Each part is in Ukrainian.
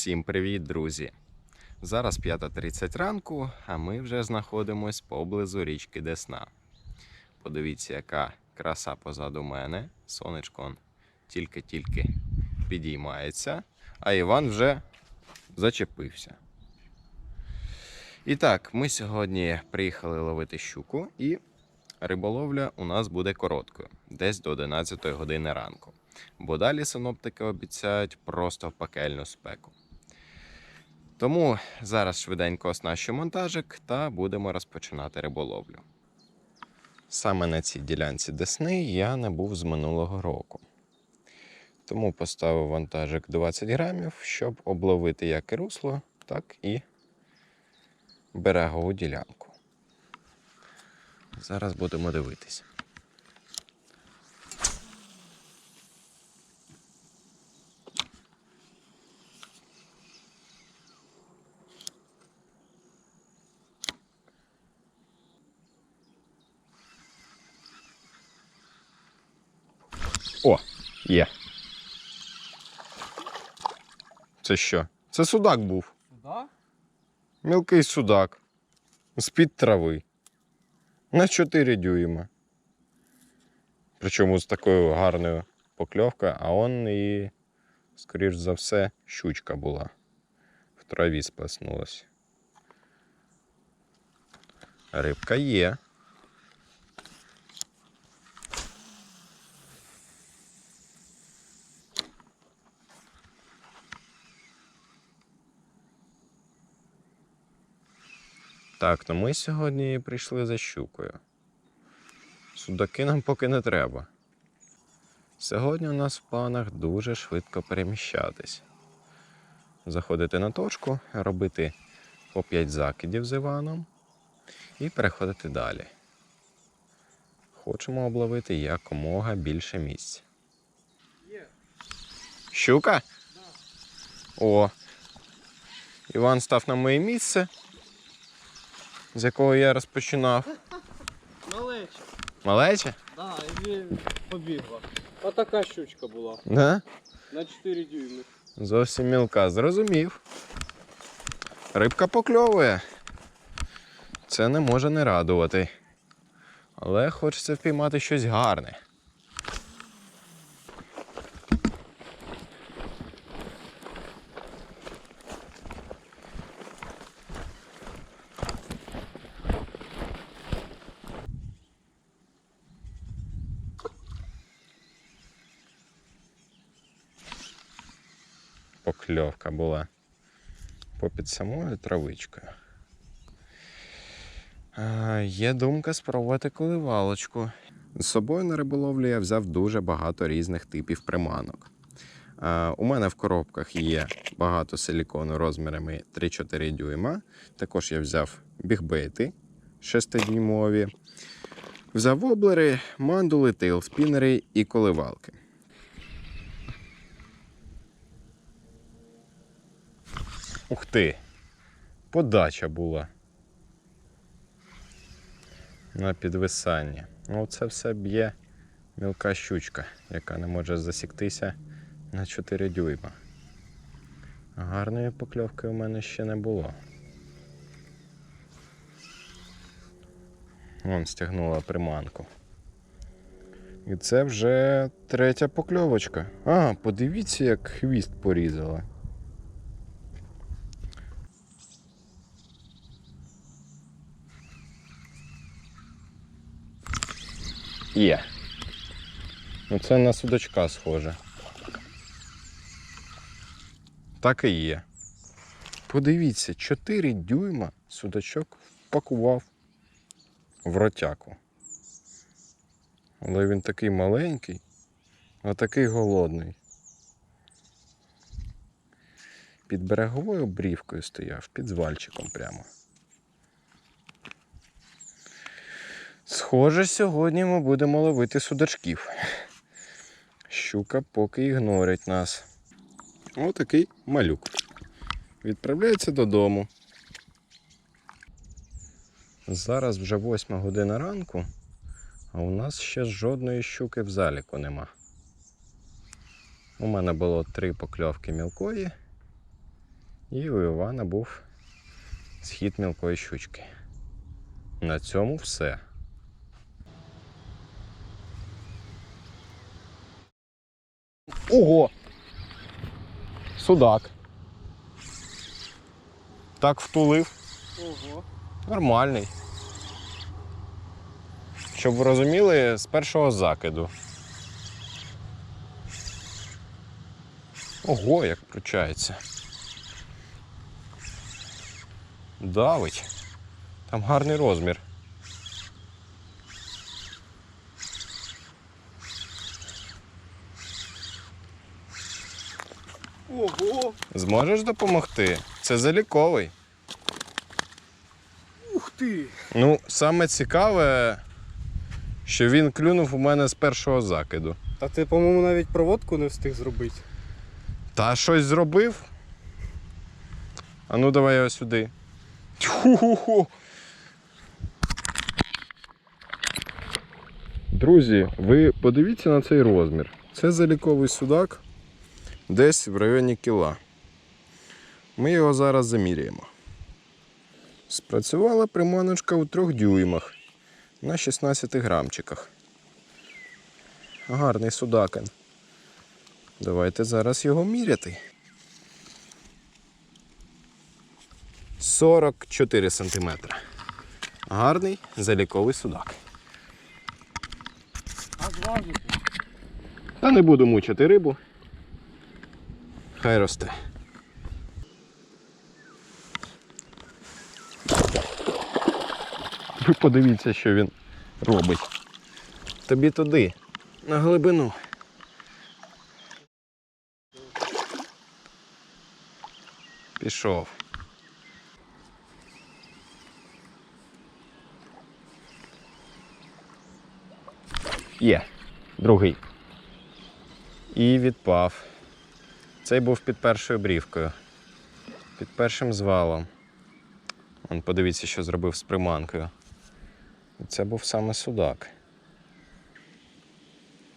Всім привіт, друзі! Зараз 5.30 ранку, а ми вже знаходимось поблизу річки Десна. Подивіться, яка краса позаду мене. Сонечко тільки-тільки підіймається, а Іван вже зачепився. І так, ми сьогодні приїхали ловити щуку, і риболовля у нас буде короткою, десь до 11 години ранку. Бо далі синоптики обіцяють просто пекельну спеку. Тому зараз швиденько оснащу монтажик та будемо розпочинати риболовлю. Саме на цій ділянці Десни я не був з минулого року. Тому поставив вантажик 20 грамів, щоб обловити як і русло, так і берегову ділянку. Зараз будемо дивитися. О, є. Це що? Це судак був. Да? Мілкий судак. З-під трави. На 4 дюйма. Причому з такою гарною покльовкою, а он і, скоріш за все, щучка була. В траві сплеснулась. Рибка є. Так, ну ми сьогодні прийшли за щукою. Судаки нам поки не треба. Сьогодні у нас в планах дуже швидко переміщатись. Заходити на точку, робити по 5 закидів з Іваном і переходити далі. Хочемо обловити якомога більше місць. Щука? О. Іван став на моє місце, з якого я розпочинав. Малеча. Малеча? Да, і він побігла. Отака щучка була. Да? На 4 дюйми. Зовсім мілка, зрозумів. Рибка покльовує. Це не може не радувати. Але хочеться впіймати щось гарне. Покльовка була попід самою травичкою. Є думка спробувати коливалочку. З собою на риболовлю я взяв дуже багато різних типів приманок. У мене в коробках є багато силікону розмірами 3-4 дюйма. Також я взяв бігбейти 6-дюймові. Взяв воблери, мандули, тейлспінери і коливалки. Ух ти! Подача була. На підвисанні. Ну, це все б'є мілка щучка, яка не може засіктися на 4 дюйма. Гарної покльовки у мене ще не було. Вон стягнула приманку. І це вже третя покльовочка. А, подивіться, як хвіст порізала. Є. Ну це на судочка схоже. Так і є. Подивіться, 4 дюйма судачок впакував в ротяку. Але він такий маленький, а такий голодний. Під береговою брівкою стояв, під звальчиком прямо. Схоже, сьогодні ми будемо ловити судачків. Щука поки ігнорить нас. Отакий малюк. Відправляється додому. Зараз вже 8 година ранку, а у нас ще жодної щуки в заліку нема. У мене було три покльовки мілкої І у Івана був схід мілкої щучки. На цьому все. Ого! Судак. Так втулив. Ого. Нормальний. Щоб ви розуміли, з першого закиду. Ого, як кручається. Давить. Там гарний розмір. Ого. Зможеш допомогти? Це заліковий. Ух ти. Ну, саме цікаве, що він клюнув у мене з першого закиду. Та ти, по-моєму, навіть проводку не встиг зробити. Та щось зробив? А ну давай його сюди. Тьху-ху-ху. Друзі, ви подивіться на цей розмір. Це заліковий судак десь в районі кіла. Ми його зараз заміряємо. Спрацювала приманочка у трьох дюймах на 16 грамчиках. Гарний судакен. Давайте зараз його міряти. 44 сантиметра. Гарний заліковий судак. А? Та не буду мучити рибу. Хай росте. Ви подивіться, що він робить. Тобі туди, на глибину. Пішов. Є. Другий. І відпав. Цей був під першою брівкою. Під першим звалом. Вон, подивіться, що зробив з приманкою. Це був саме судак.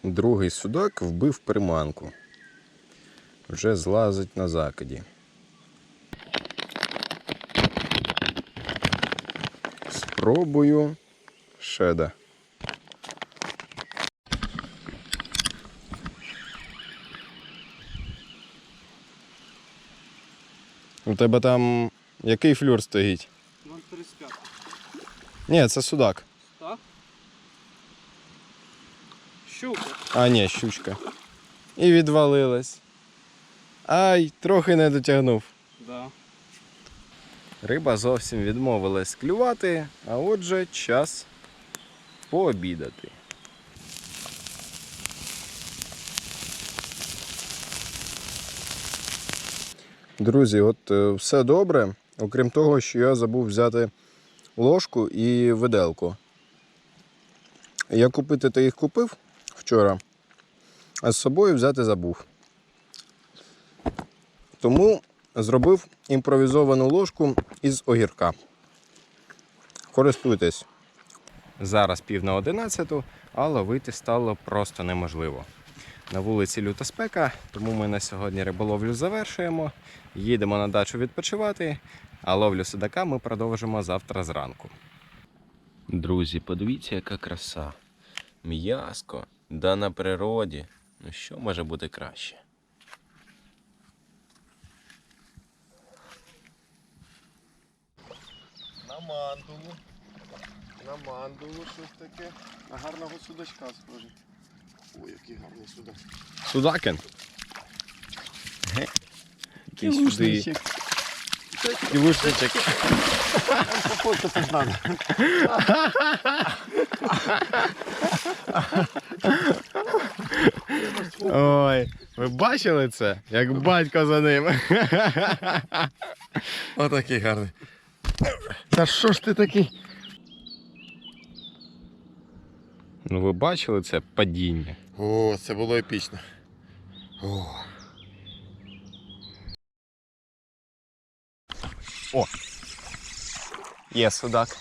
Другий судак вбив приманку. Вже злазить на закиді. Спробую шеда. У тебе там який флюр стоїть? 0,35. Ні, це судак. Так? Щука. А, ні, щучка. І відвалилась. Ай, трохи не дотягнув. Да. Риба зовсім відмовилась клювати, а отже час пообідати. Друзі, от е, все добре, окрім того, що я забув взяти ложку і виделку. Я купити та їх купив вчора, а з собою взяти забув. Тому зробив імпровізовану ложку із огірка. Користуйтесь. Зараз пів на одинадцяту, а ловити стало просто неможливо. На вулиці люта спека, тому ми на сьогодні риболовлю завершуємо. Їдемо на дачу відпочивати, а ловлю судака ми продовжимо завтра зранку. Друзі, подивіться, яка краса. М'язко, да на природі. Ну що може бути краще? На мандулу. На мандулу щось таке. На гарного судачка схоже. Ой, який гарний судак. Судакен. Який сюди. Кілушничок. Пофоткатись надо. Ой, ви бачили це? Як батько за ним. Отакий гарний. Та що ж ти такий? Ну ви бачили це падіння? О, це було епічно. О. Є судак.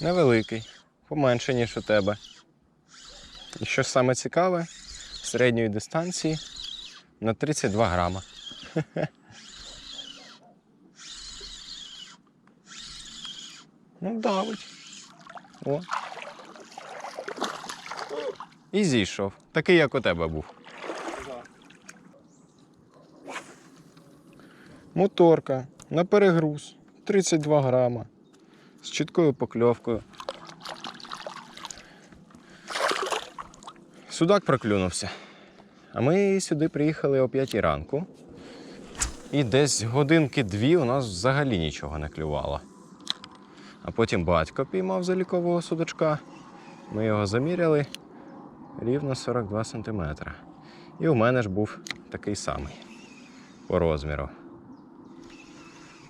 Невеликий, поменше, ніж у тебе. І що саме цікаве, середньої дистанції на 32 грама. Ну, давить. О. І зійшов. Такий, як у тебе був. Моторка на перегруз 32 грама з чіткою покльовкою. Судак проклюнувся. А ми сюди приїхали о 5 ранку. І десь годинки-дві у нас взагалі нічого не клювало. А потім батько піймав залікового судачка. Ми його заміряли рівно 42 см. І у мене ж був такий самий по розміру.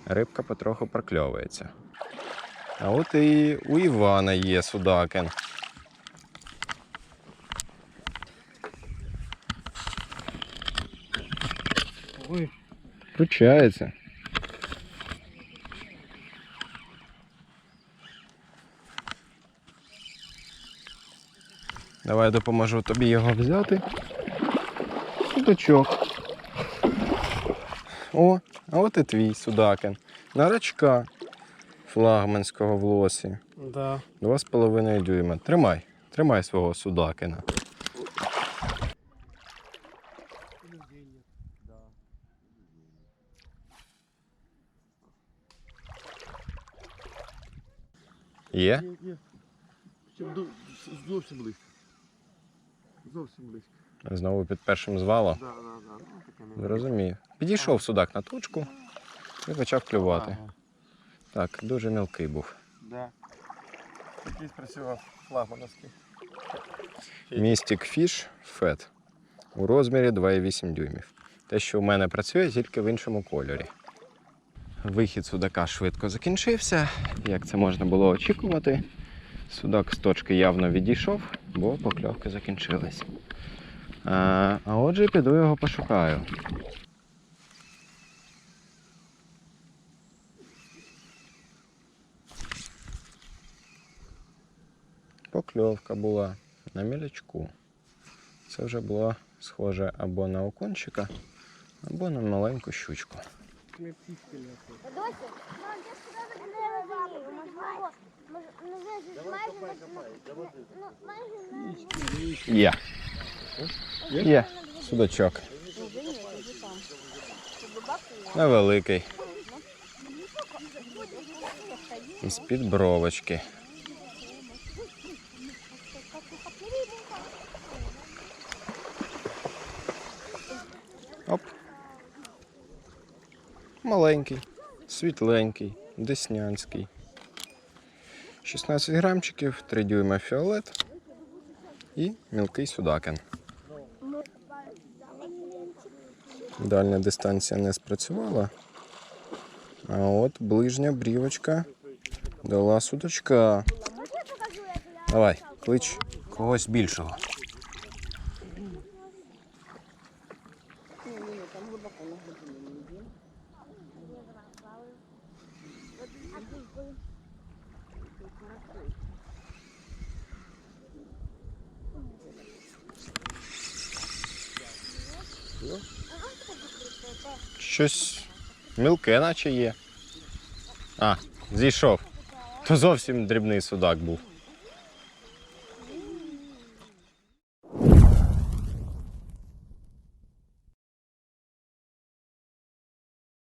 Рибка потроху прокльовується. А от і у Івана є судакен. Ой, Включається. Давай я допоможу тобі його взяти. Судачок. О, а от і твій судакен. На рачка флагманського в лосі. да. Два з половиною дюйма. Тримай, тримай свого судакина. Є? Ні. Щоб Зовсім близько. Зовсім близько. Знову під першим звалом. Да, да, да. Ну, таке. Підійшов судак на точку і почав клювати. Ага, Так, дуже мілкий був. Да. Такий спрацював флагмановський. Mystic Fish Fat у розмірі 2,8 дюймів. Те, що у мене працює, тільки в іншому кольорі. Вихід судака швидко закінчився, як це можна було очікувати. Судак з точки явно відійшов, бо покльовки закінчились. А, а отже, піду його пошукаю. Покльовка була на мілячку. Це вже було схоже або на окунчика, або на маленьку щучку. Є. Є. Судачок. Невеликий. Із-під бровочки. Оп. Маленький, світленький, деснянський. 16 грамчиків, 3 дюйма фіолет і мілкий судакен. Дальня дистанція не спрацювала. А от ближня брівочка дала судочка. Давай, клич когось більшого. Щось мілке, наче є. А, зійшов. То зовсім дрібний судак був.